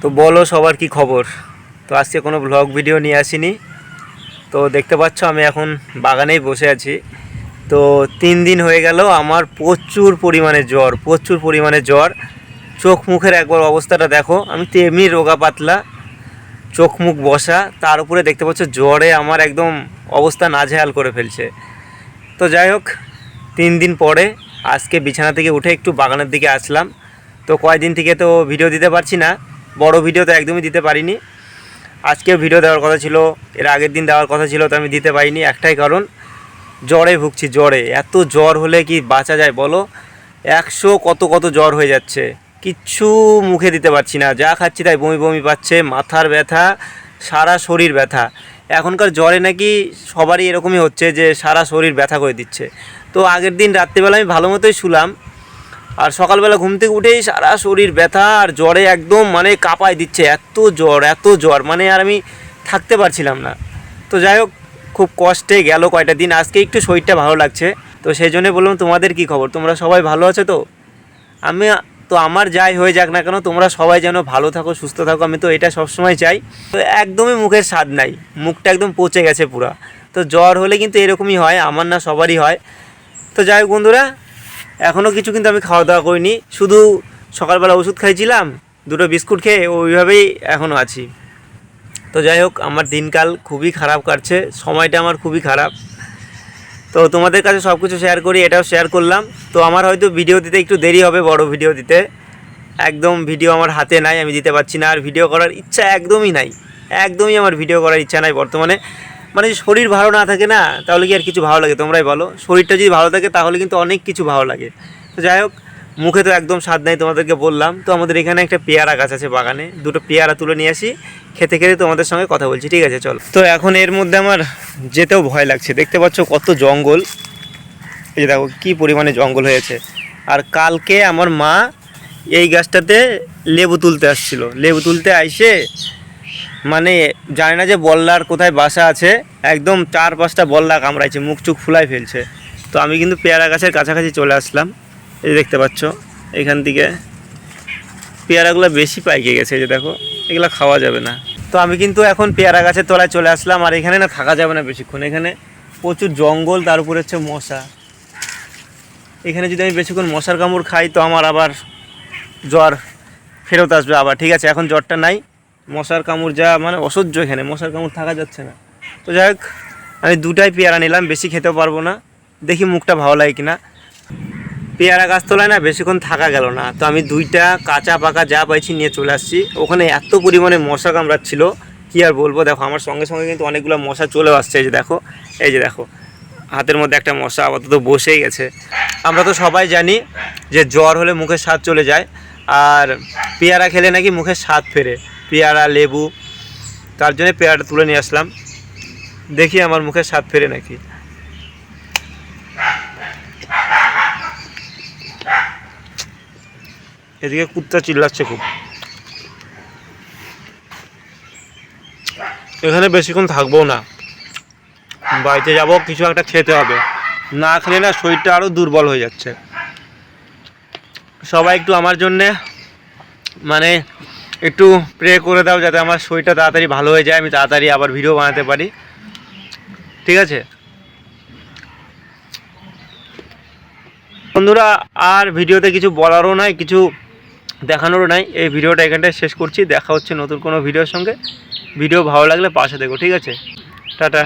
তো বলো সবার কি খবর? তো আজকে কোনো ব্লগ ভিডিও নিয়ে আসিনি। তো দেখতে পাচ্ছ আমি এখন বাগানেই বসে আছি। তো তিন দিন হয়ে গেল আমার প্রচুর পরিমাণে জ্বর, প্রচুর পরিমাণে জ্বর। চোখ মুখের একবার অবস্থাটা দেখো, আমি তো এমনি রোগা পাতলা, চোখ মুখ বসা, তার উপরে দেখতে পাচ্ছ জ্বরে আমার একদম অবস্থা নাজেহাল করে ফেলছে। তো যাই হোক, তিন দিন পরে আজকে বিছানা থেকে উঠে একটু বাগানের দিকে আসলাম। তো কয়দিন থেকে তো ভিডিও দিতে পারছি না বড় ভিডিও তো একদমই দিতে পারিনি। আজকেও ভিডিও দেওয়ার কথা ছিল, এর আগের দিন দেওয়ার কথা ছিল, তো আমি দিতে পারিনি, একটাই কারণ, জ্বরে ভুগছি, জ্বরে। এত জ্বর হলে কি বাঁচা যায় বলো? একশো কত কত জ্বর হয়ে যাচ্ছে। কিচ্ছু মুখে দিতে পারছি না, যা খাচ্ছি তাই বমি বমি পাচ্ছে, মাথার ব্যথা, সারা শরীর ব্যথা। এখনকার জ্বরে নাকি সবারই এরকমই হচ্ছে যে সারা শরীর ব্যথা করে দিচ্ছে। তো আগের দিন রাত্রিবেলা আমি ভালো মতোই শুলাম আর সকালবেলা ঘুম থেকে উঠেই সারা শরীর ব্যথা আর জ্বরে একদম মানে কাঁপায় দিচ্ছে, এত জ্বর এত জ্বর মানে আর আমি থাকতে পারছিলাম না। তো যাই হোক, খুব কষ্টে গেল কয়টা দিন, আজকে একটু শরীরটা ভালো লাগছে। তো সেই জন্যই বললাম, তোমাদের কি খবর? তোমরা সবাই ভালো আছো তো? আমি, তো আমার যাই হয়ে যাক না কেন, তোমরা সবাই যেন ভালো থাকো, সুস্থ থাকো, আমি তো এটা সবসময় চাই। তো একদমই মুখের স্বাদ নাই, মুখটা একদম পচে গেছে পুরা। তো জ্বর হলে কিন্তু এরকমই হয়, আমার না সবারই হয়। তো যাই হোক বন্ধুরা এখনও কিছু কিন্তু আমি খাওয়া দাওয়া করিনি। শুধু সকালবেলা ওষুধ খাইছিলাম, দুটো বিস্কুট খেয়ে ওইভাবেই এখনও আছি। তো যাই হোক, আমার দিনকাল খুবই খারাপ কাটছে, সময়টা আমার খুবই খারাপ। তো তোমাদের কাছে সব কিছু শেয়ার করি, এটাও শেয়ার করলাম। তো আমার হয়তো ভিডিও দিতে একটু দেরি হবে, বড় ভিডিও দিতে। একদম ভিডিও আমার হাতে নাই, আমি দিতে পারছি না। আর ভিডিও করার ইচ্ছা একদমই নাই। একদমই আমার ভিডিও করার ইচ্ছা নাই বর্তমানে। মানে শরীর ভালো না থাকে না, তাহলে কি আর কিছু ভালো লাগে? তোমরাই বলো। শরীরটা যদি ভালো থাকে, তাহলে কিন্তু অনেক কিছু ভালো লাগে। তো যাই হোক, মুখে তো একদম স্বাদ নাই তোমাদেরকে বললাম। তো আমাদের এখানে একটা পেয়ারা গাছ আছে বাগানে। দুটো পেয়ারা তুলে নিয়ে আসি। খেতে খেতে তোমাদের সঙ্গে কথা বলছি। ঠিক আছে, চলো। তো এখন এর মধ্যে আমার যেতেও ভয় লাগছে। দেখতে পাচ্ছ কত জঙ্গল। এই দেখো, কী পরিমাণে জঙ্গল হয়েছে। আর কালকে আমার মা এই গাছটাতে লেবু তুলতে আসছিল। লেবু তুলতে আইসে মানে জানি না যে বল্লার কোথায় বাসা আছে, একদম চার পাঁচটা বল্লা কামড়াইছে, মুখ চুখ ফুলাই ফেলছে। তো আমি কিন্তু পেয়ারা গাছের কাছাকাছি চলে আসলাম, এই দেখতে পাচ্ছ, এখান থেকে। পেয়ারাগুলো বেশি পাইকে গেছে যে দেখো, এগুলো খাওয়া যাবে না। তো আমি কিন্তু এখন পেয়ারা গাছের তলায় চলে আসলাম, আর এখানে না থাকা যাবে না বেশিক্ষণ। এখানে প্রচুর জঙ্গল, তার উপরে হচ্ছে মশা। এখানে যদি আমি বেশিক্ষণ মশার কামড় খাই, তো আমার আবার জ্বর ফেরত আসবে। আবার ঠিক আছে, এখন জ্বরটা নাই। মশার কামড় যা মানে অসহ্য এখানে, মশার কামড় থাকা যাচ্ছে না। তো যাই হোক, আমি দুটাই পেয়ারা নিলাম, বেশি খেতেও পারব না। দেখি মুখটা ভালো লাগে কিনা। পেয়ারা গাছ তোলায় না বেশিক্ষণ থাকা গেল না। তো আমি দুইটা কাঁচা পাকা যা পাইছি নিয়ে চলে আসছি। ওখানে এত পরিমাণে মশা কামড়াচ্ছিল, কি আর বলব? দেখো, আমার সঙ্গে সঙ্গে কিন্তু অনেকগুলো মশা চলে আসছে। এই যে দেখো, এই যে দেখো, হাতের মধ্যে একটা মশা আপাতত বসেই গেছে। আমরা তো সবাই জানি যে জ্বর হলে মুখের স্বাদ চলে যায়, আর পেয়ারা খেলে নাকি মুখের স্বাদ ফেরে। পেয়ারা, লেবু, তার জন্য পেয়ারাটা তুলে নিয়ে আসলাম। দেখি আমার মুখে স্বাদ ফেরে নাকি। এদিকে কুত্তা চিল্লাচ্ছে খুব। এখানে বেশিক্ষণ থাকব না। বাড়িতে যাব, কিছু একটা খেতে হবে। না খেলে না শরীরটা আরও দুর্বল হয়ে যাচ্ছে। সবাই একটু আমার জন্যে মানে একটু প্রে করে দাও যাতে আমার শরীরটা তাড়াতাড়ি ভালো হয়ে যায়, আমি তাড়াতাড়ি আবার ভিডিও বানাতে পারি। ঠিক আছে? বন্ধুরা, আর ভিডিওতে কিছু বলারও নাই, কিছু দেখানোরও নাই। এই ভিডিওটা এখানটায় শেষ করছি। দেখা হচ্ছে নতুন কোনো ভিডিওর সঙ্গে। ভিডিও ভালো লাগলে পাশে দেখো, ঠিক আছে? টাটা।